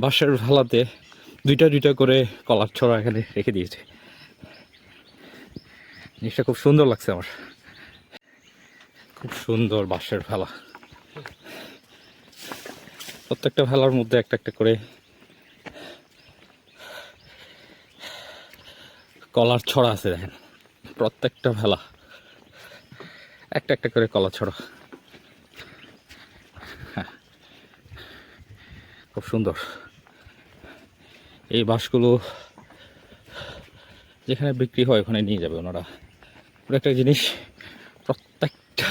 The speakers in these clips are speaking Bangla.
বাঁশের ভালাতে দুইটা দুইটা করে কলার ছড়া এখানে রেখে দিয়েছে। জিনিসটা খুব সুন্দর লাগছে আমার। খুব সুন্দর বাঁশের ভেলা প্রত্যেকটা ভেলার মধ্যে একটা একটা করে কলার ছড়া আছে দেখেন। প্রত্যেকটা ভেলা একটা একটা করে কলা ছড়া। হ্যাঁ। খুব সুন্দর। এই বাঁশগুলো যেখানে বিক্রি হয় ওখানে নিয়ে যাবে ওনারা। একটা জিনিস, প্রত্যেকটা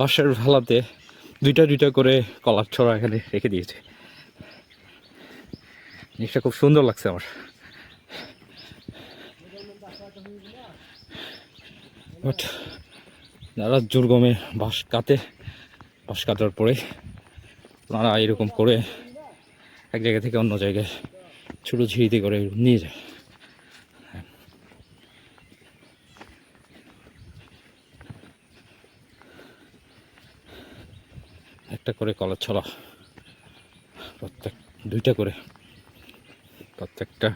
বাঁশের ভেলাতে দুইটা দুইটা করে কলার ছড়া এখানে রেখে দিয়েছে। জিনিসটা খুব সুন্দর লাগছে আমার। বাট যারা দুর্গমে বাঁশ কাটে, বাঁশ কাটার পরে ওনারা এরকম করে এক জায়গা থেকে অন্য জায়গায় ছোটো ঝিড়িতে করে নিয়ে যায় একটা করে কলার ছলা প্রত্যেক দুইটা করে প্রত্যেকটা।